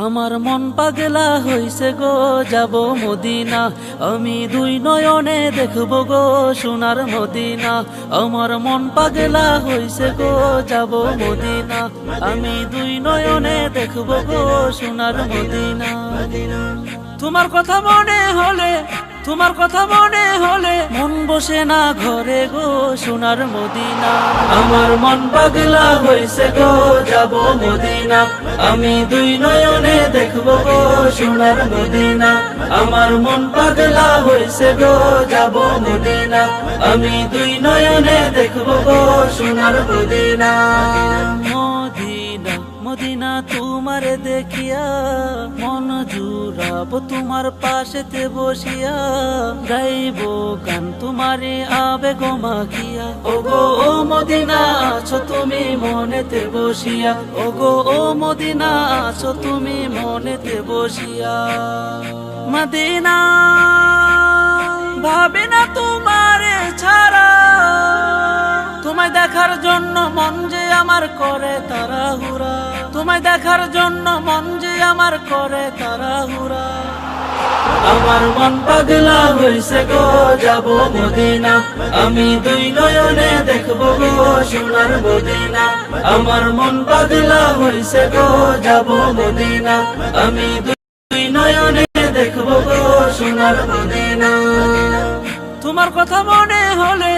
আমার মন পাগলা হইছে গো, যাব মদিনা। আমি দুই নয়নে দেখব গো, সোনার মদিনা। আমার মন পাগলা হইছে গো, যাব মদিনা। আমি দুই নয়নে দেখব গো, সোনার মদিনা। তোমার কথা মনে হলে তোমার কথা মনে হলে মন বসে না ঘরে গো সোনার মদিনা। আমার মন পাগলা হইছে গো, যাব মদিনা। আমি দুই নয়নে দেখব গো সোনার মদিনা। আমার মন পাগলা হইছে গো, যাব মদিনা। আমি দুই নয়নে দেখব গো সোনার মদিনা। মদিনা মদিনা তোমার দেখিয়া, মন জুড়াবো তোমার পাশেতে বসিয়া। গাইব গান তোমারে আবেগ মাখিয়া। ওগো ও মদিনা, আছো তুমি মনেতে বসিয়া। ওগো ও মদিনা, আছো তুমি মনেতে বসিয়া। মদিনা ভাবে না তোমারে তোমায় দেখার জন্য মন যে আমার করে তারা হুরা তোমায় দেখার জন্য মন যে আমার করে তারা হুরা আমার মন পাগলা হইছে গো, যাব মদিনা। আমি দুই নয়নে দেখব গো, সোনার মদিনা। আমার মন পাগলা হইছে গো, যাব মদিনা। আমি দুই নয়নে দেখব গো, সোনার মদিনা। তোমার কথা মনে হলে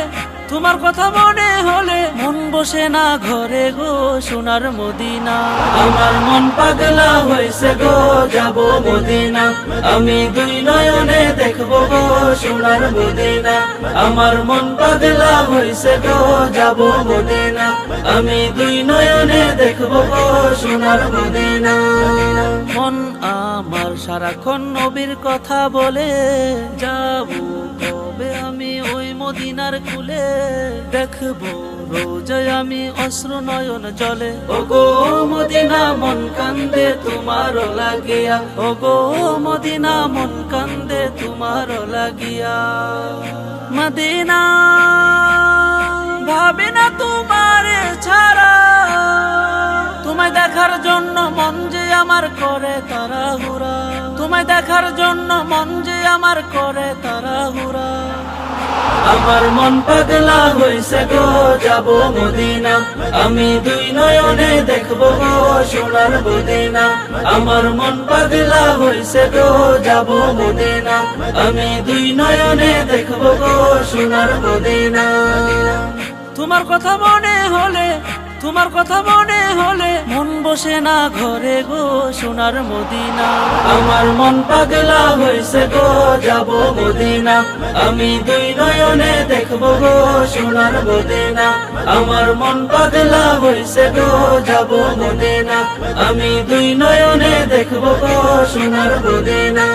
তোমার কথা মনে হলে মন বসে না ঘরে গো সোনার মদিনা। আমার মন পাগলা হয়েছে গো, যাব মদিনা। আমি দুই নয়নে দেখব গো সোনার মদিনা। আমার মন পাগলা হয়েছে গো, যাব মদিনা। আমি দুই নয়নে দেখব গো সোনার মদিনা। মন আমার সারাক্ষণ নবীর কথা বলে, যাব মদিনার কুলে দেখব। রোজায় আমি অশ্র নয়ন জলে। ওগো মদিনা, মন কান্দে তোমার লাগিয়া। ওগো মদিনা, মন কান্দে তোমার লাগিয়া। মদিনা, ভাবে না তোমারে ছাড়া। তোমায় দেখার জন্য মন যে আমার করে তারা হুরা তোমায় দেখার জন্য মন যে আমার করে তারা হুরা আমার মন পাগলা হইছে গো, যাব মদিনা। আমি দুই নয়নে দেখব গো, সোনার মদিনা। আমার মন পাগলা হইছে গো, যাব মদিনা। আমি দুই নয়নে দেখব গো, সোনার মদিনা। তোমার কথা মনে হলে, তোমার কথা মন বসে না ঘরে গো, সোনার মদিনা। আমার মন পাগলা হয়েছে গো, যাব মদিনা। আমি দুই নয়নে দেখব গো, সোনার মদিনা। আমার মন পাগলা হয়েছে গো, যাব মদিনা। আমি দুই নয়নে দেখব গো, সোনার মদিনা।